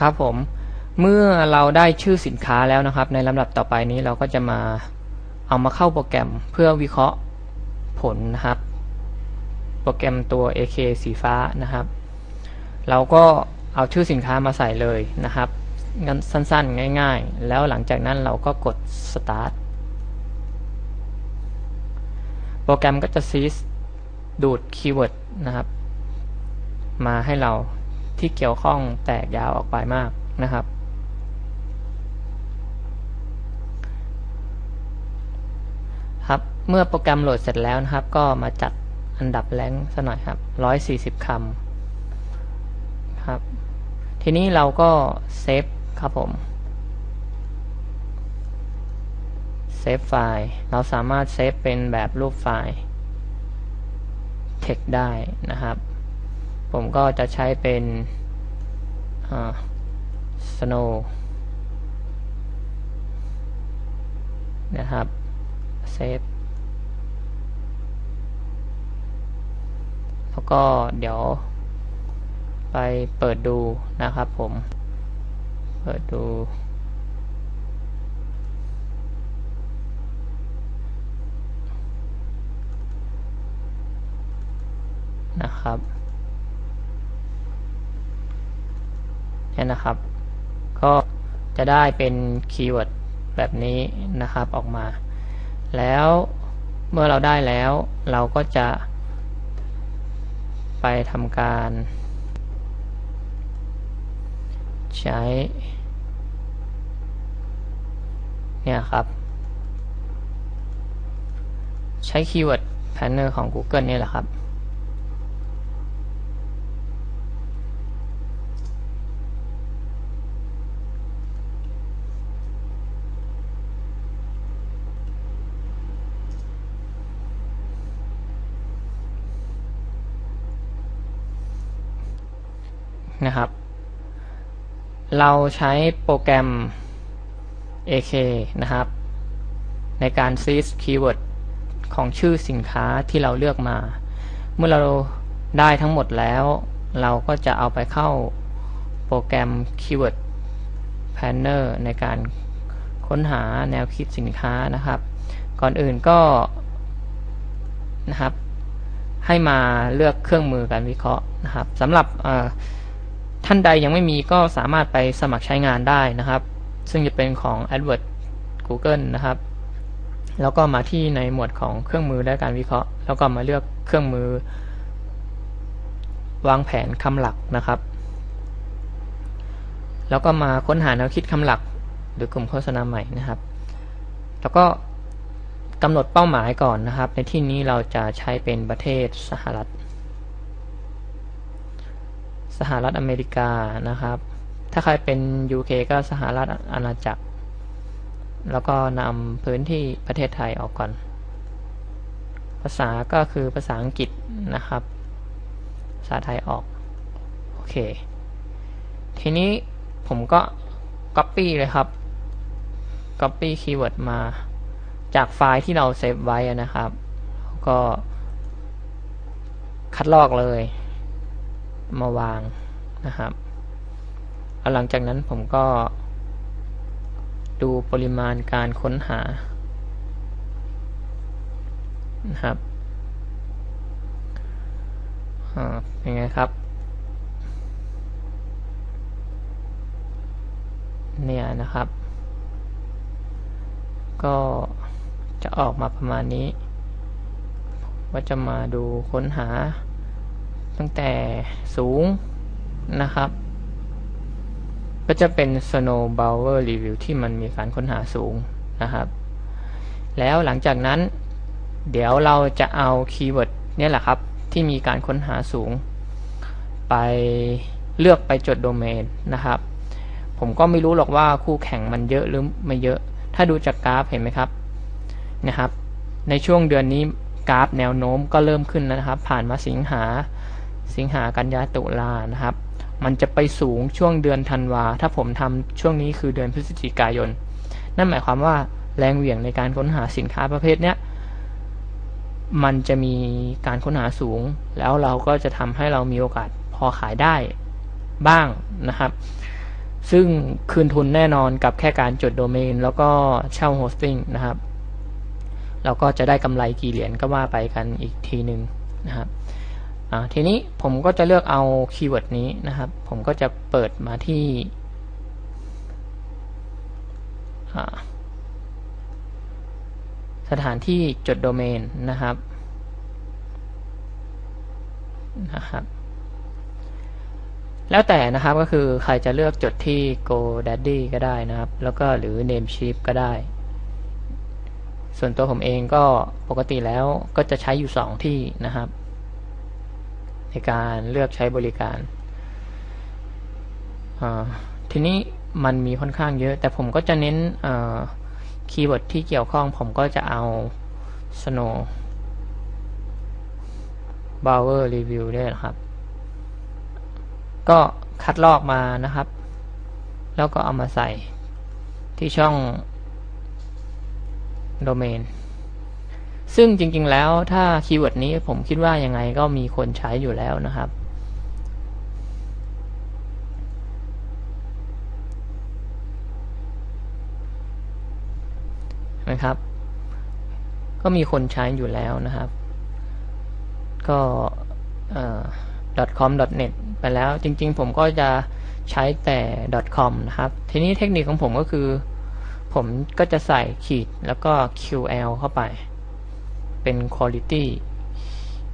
ครับผม เมื่อเราได้ชื่อสินค้าแล้วนะครับ ในลำดับต่อไปนี้เราก็จะมาเอามาเข้าโปรแกรมเพื่อวิเคราะห์ผลนะครับ โปรแกรมตัว AK สีฟ้านะครับ เราก็เอาชื่อสินค้ามาใส่เลยนะครับงั้นสั้นๆ ง่าย ๆ แล้วหลังจากนั้นเราก็กด start โปรแกรมก็จะซีสดูดคีย์เวิร์ดนะครับ มาให้เรา ที่เกี่ยวข้องแตกยาวออกไปมากนะครับ ครับเมื่อโปรแกรมโหลดเสร็จแล้วนะครับ ก็มาจัดอันดับแรงสักหน่อยครับ 140 คำครับ ทีนี้เราก็เซฟครับผม เซฟไฟล์ เราสามารถเซฟเป็นแบบรูปไฟล์ text ได้นะครับ ผมก็จะใช้เป็น snow นะครับเซฟแล้วก็เดี๋ยวไปเปิดดูนะครับผม เปิดดู นะครับ เนี่ยนะครับ ก็จะได้เป็นคีย์เวิร์ดแบบนี้นะครับออกมา แล้วเมื่อเราได้แล้วเราก็จะไปทำการ ใช้ เนี่ยครับ ใช้คีย์เวิร์ดแพนเนอร์ของ Google นี่แหละครับ นะครับ เราใช้โปรแกรม AK นะครับ ในการซีสคีย์เวิร์ดของชื่อสินค้าที่เราเลือกมา เมื่อเราได้ทั้งหมดแล้ว เราก็จะเอาไปเข้าโปรแกรม Keyword Planner ในการค้นหาแนวคิดสินค้านะครับ ก่อนอื่นก็นะครับ ให้มาเลือกเครื่องมือการวิเคราะห์นะครับสำหรับ ท่านใดยังไม่มีก็สามารถไปสมัครใช้งานได้นะครับ ซึ่งจะเป็นของ AdWords Google นะครับ แล้วก็มาที่ในหมวดของเครื่องมือและการวิเคราะห์ แล้วก็มาเลือกเครื่องมือ วางแผนคำหลักนะครับ แล้วก็มาค้นหาแนวคิดคำหลัก หรือกลุ่มโฆษณาใหม่นะครับ แล้วก็กำหนดเป้าหมายก่อนนะครับ ในที่นี้เราจะใช้เป็นประเทศสหรัฐ สหรัฐอเมริกานะครับ ถ้าใครเป็น UK ก็สหรัฐอาณาจักร แล้วก็นำพื้นที่ประเทศไทยออกก่อน ภาษาก็คือภาษาอังกฤษนะครับ ภาษาไทยออก โอเค ทีนี้ผมก็ Copy เลยครับ Copy คีย์เวิร์ดมาจากไฟล์ที่เราเซฟไว้นะครับ ก็คัดลอกเลย มาวางนะครับหลังจากนั้นผมก็ดูปริมาณการค้นหานะครับเป็นไงครับ เนี่ยนะครับ ก็จะออกมาประมาณนี้ ว่าจะมาดูค้นหา ตั้งแต่สูงนะครับ ก็จะเป็น Snow Bower Review ที่มันมีการค้นหาสูงนะครับ แล้วหลังจากนั้นเดี๋ยวเราจะเอาคีย์เวิร์ดนี่แหละครับ ที่มีการค้นหาสูง ไปเลือกไปจดโดเมนนะครับ ผมก็ไม่รู้หรอกว่าคู่แข่งมันเยอะหรือไม่เยอะ ถ้าดูจากกราฟเห็นไหมครับนะครับ ในช่วงเดือนนี้กราฟแนวโน้มก็เริ่มขึ้นแล้วนะครับ ผ่านมาสิงหา สิงหากันยาตุลานะครับ มันจะไปสูงช่วงเดือนธันวา ถ้าผมทำช่วงนี้คือเดือนพฤศจิกายน นั่นหมายความว่าแรงเหวี่ยงในการค้นหาสินค้าประเภทเนี้ยมันจะมีการค้นหาสูง แล้วเราก็จะทำให้เรามีโอกาสพอขายได้บ้างนะครับ ซึ่งคืนทุนแน่นอนกับแค่การจดโดเมน แล้วก็เช่าโฮสติ้งนะครับเราก็จะได้กำไรกี่เหรียญก็ว่าไปกันอีกทีหนึ่งนะครับ ทีนี้ผมก็จะเลือกเอาคีย์เวิร์ดนี้นะครับ ผมก็จะเปิดมาที่สถานที่จดโดเมนนะครับนะครับ แล้วแต่นะครับก็คือใครจะเลือกจดที่ GoDaddy ก็ได้นะครับ แล้วก็หรือ Namecheap ก็ได้ ส่วนตัวผมเองก็ปกติแล้วก็จะใช้อยู่ 2 ที่นะครับ ในการเลือกใช้บริการ ทีนี้มันมีค่อนข้างเยอะ แต่ผมก็จะเน้นคีย์เวิร์ดที่เกี่ยวข้อง ผมก็จะเอา snow bower review ด้วยนะครับ ก็คัดลอกมานะครับ แล้วก็เอามาใส่ที่ช่อง โดเมน ซึ่งจริงๆแล้วถ้าคีย์เวิร์ดนี้ผมคิดว่ายังไงก็มีคนใช้อยู่แล้วนะครับ นะครับ ก็มีคนใช้อยู่แล้วนะครับ ก็ .com .net ไปแล้วจริงๆ ผมก็จะใช้แต่ .com นะครับ ทีนี้เทคนิคของผมก็คือ ผมก็จะใส่ขีดแล้วก็ QL เข้าไป เป็น quality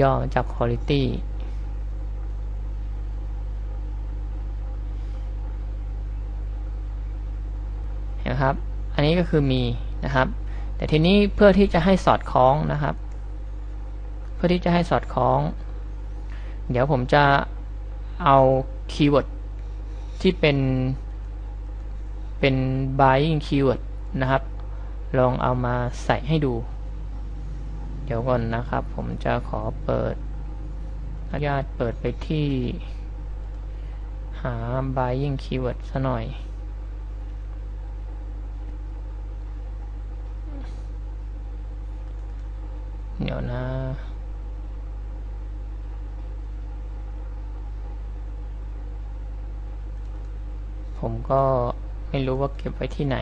ย่อมาจาก quality นะครับ อันนี้ก็คือมีนะครับ แต่ทีนี้เพื่อที่จะให้สอดคล้องนะครับ เพื่อที่จะให้สอดคล้อง เดี๋ยวผมจะเอาคีย์เวิร์ดที่เป็นเป็น buying keyword นะครับ ลองเอามาใส่ให้ดู เดี๋ยวก่อนนะครับ ผมจะขอเปิดอนุญาตเปิดไปที่ หา buying keyword ซะหน่อย เดี๋ยวนะผมก็ไม่รู้ว่าเก็บไว้ที่ไหน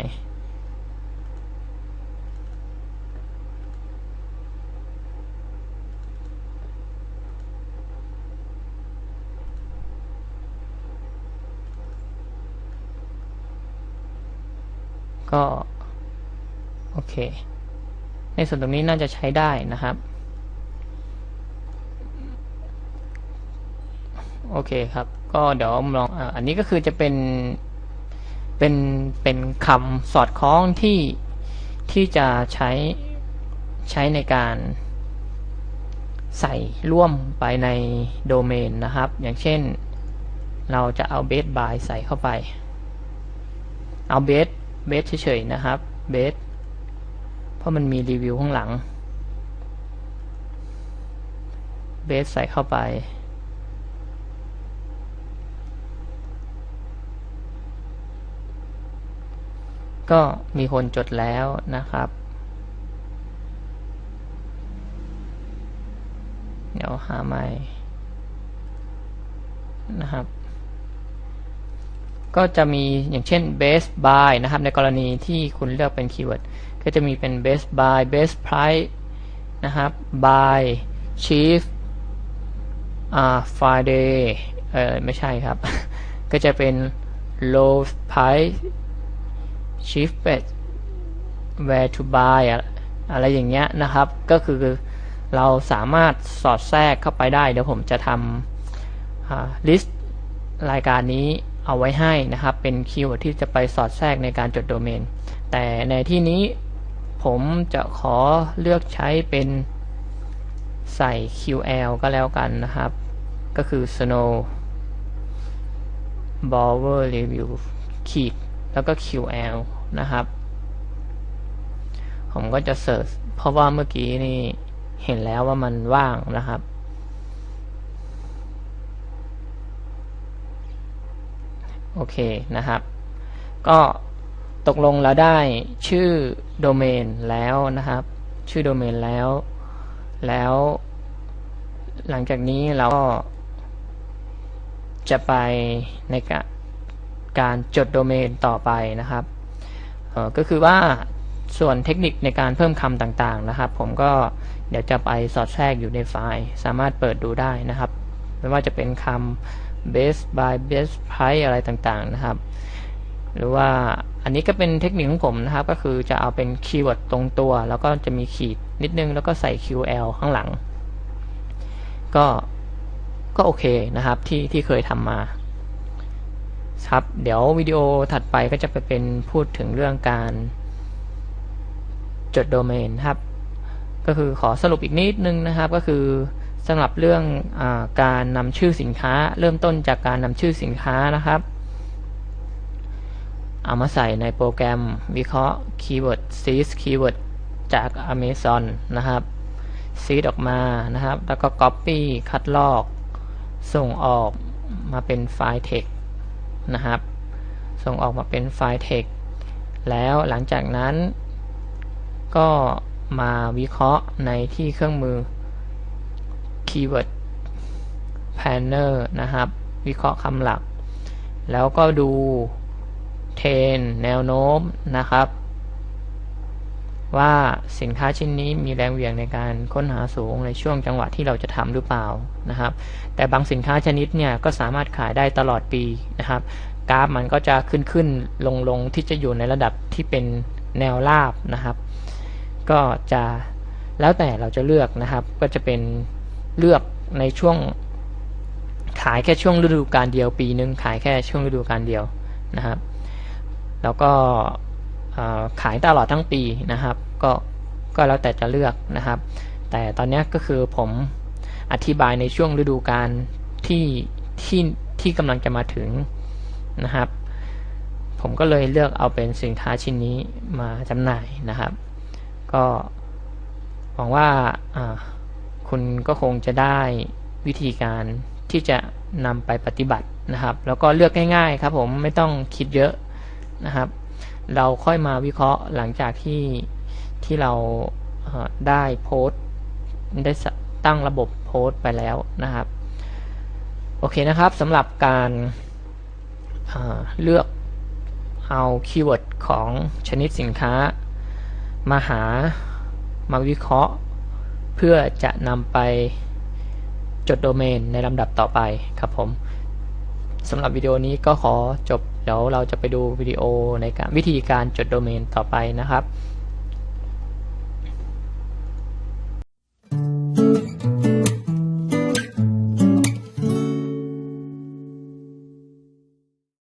ก็โอเค ในส่วนตรงนี้น่าจะใช้ได้นะครับ โอเคครับ ก็เดี๋ยวลองอันนี้ก็คือจะเป็นเป็นเป็นคำสอดคล้องที่ที่จะใช้ใช้ในการใส่ร่วมไปในโดเมนนะครับ อย่างเช่นเราจะเอาเบสบายใส่เข้าไป เอาเบส เบสเฉยๆนะครับเบสเพราะมันมีรีวิวข้างหลังเบสใส่เข้าไป ก็มีคนจดแล้วนะครับ เดี๋ยวหาใหม่นะครับ ก็จะมีอย่างเช่น base by นะครับ ในกรณีที่คุณเลือกเป็นคีย์เวิร์ดก็จะมีเป็น best buy best price นะครับ buy chief อ่า friday เออไม่ใช่ครับ ก็จะเป็น low price chief best where to buy อะไรอย่างเงี้ยนะครับ ก็คือเราสามารถสอดแทรกเข้าไปได้ เดี๋ยวผมจะทำ list รายการนี้ เอาไว้ให้นะครับ เป็นคีย์เวิร์ดที่จะไปสอดแทรกในการจดโดเมน แต่ในที่นี้ผมจะขอเลือกใช้เป็นใส่ QL ก็แล้วกันนะครับ ก็คือ snow bower review ขีดแล้วก็ QL นะครับ ผมก็จะเสิร์ชเพราะว่าเมื่อกี้นี่เห็นแล้วว่ามันว่างนะครับ โอเคนะครับ ก็ตกลงแล้วได้ชื่อโดเมนแล้วนะครับ ชื่อโดเมนแล้ว แล้ว หลังจากนี้เราก็ จะไปในการการจดโดเมนต่อไปนะครับก็คือว่าส่วนเทคนิคในการเพิ่มคำต่างๆนะครับ ผมก็เดี๋ยวจะไปสอดแทรกอยู่ในไฟล์ สามารถเปิดดูได้นะครับ ไม่ว่าจะเป็นคำ best by best price อะไรต่างๆนะครับ หรือว่าอันนี้ก็เป็นเทคนิคของผมนะครับ ก็คือจะเอาเป็นคีย์เวิร์ดตรงตัว แล้วก็จะมีขีดนิดนึง แล้วก็ใส่ QL ข้างหลัง ก็ก็โอเคนะครับที่ที่เคยทำมาครับ เดี๋ยววิดีโอถัดไปก็จะไปเป็นพูดถึงเรื่องการจดโดเมนครับ ก็คือขอสรุปอีกนิดนึงนะครับก็คือ สำหรับเรื่องอการนำชื่อสินค้า เริ่มต้นจากการนำชื่อสินค้านะครับ เอามาใส่ในโปรแกรมวิเคราะห์คีย์เวิร์ด seed keyword จาก Amazon นะครับ seed ออกมานะครับ แล้วก็ copy คัดลอก ส่งออกมาเป็นไฟล์ text นะครับ ส่งออกมาเป็นไฟล์ text แล้วหลังจากนั้นก็มาวิเคราะห์ในที่เครื่องมือ keyword planner นะครับ วิเคราะห์คำหลัก แล้วก็ดูเทรนแนวโน้มนะครับ ว่าสินค้าชิ้นนี้มีแรงเหวี่ยงในการค้นหาสูงในช่วงจังหวะที่เราจะทำหรือเปล่านะครับ แต่บางสินค้าชนิดเนี่ยก็สามารถขายได้ตลอดปีนะครับ กราฟมันก็จะขึ้นขึ้นลงลงที่จะอยู่ในระดับที่เป็นแนวราบนะครับ ก็จะแล้วแต่เราจะเลือกนะครับ ก็จะเป็น เลือกในช่วงขายแค่ช่วงฤดูกาลเดียวปีหนึ่งขายแค่ช่วงฤดูกาลเดียวนะครับ แล้วก็ขายตลอดทั้งปีนะครับ ก็ก็แล้วแต่จะเลือกนะครับ แต่ตอนนี้ก็คือผมอธิบายในช่วงฤดูกาลที่ที่ที่กำลังจะมาถึงนะครับ ผมก็เลยเลือกเอาเป็นสินค้าชิ้นนี้มาจำหน่ายนะครับ ก็หวังว่า คุณก็คงจะได้วิธีการที่จะนำไปปฏิบัตินะครับ แล้วก็เลือกง่าย ๆ ครับผมไม่ต้องคิดเยอะนะครับ เราค่อยมาวิเคราะห์หลังจากที่ที่เราได้โพสต์ได้ตั้งระบบโพสต์ไปแล้วนะครับ โอเคนะครับสำหรับการเลือกเอาคีย์เวิร์ดของชนิดสินค้า มาหามาวิเคราะห์ เพื่อจะนำไปจดโดเมนในลำดับต่อไปครับผมสำหรับวิดีโอนี้ก็ขอจบเดี๋ยวเราจะไปดูวิดีโอในการวิธีการจดโดเมนต่อไปนะครับ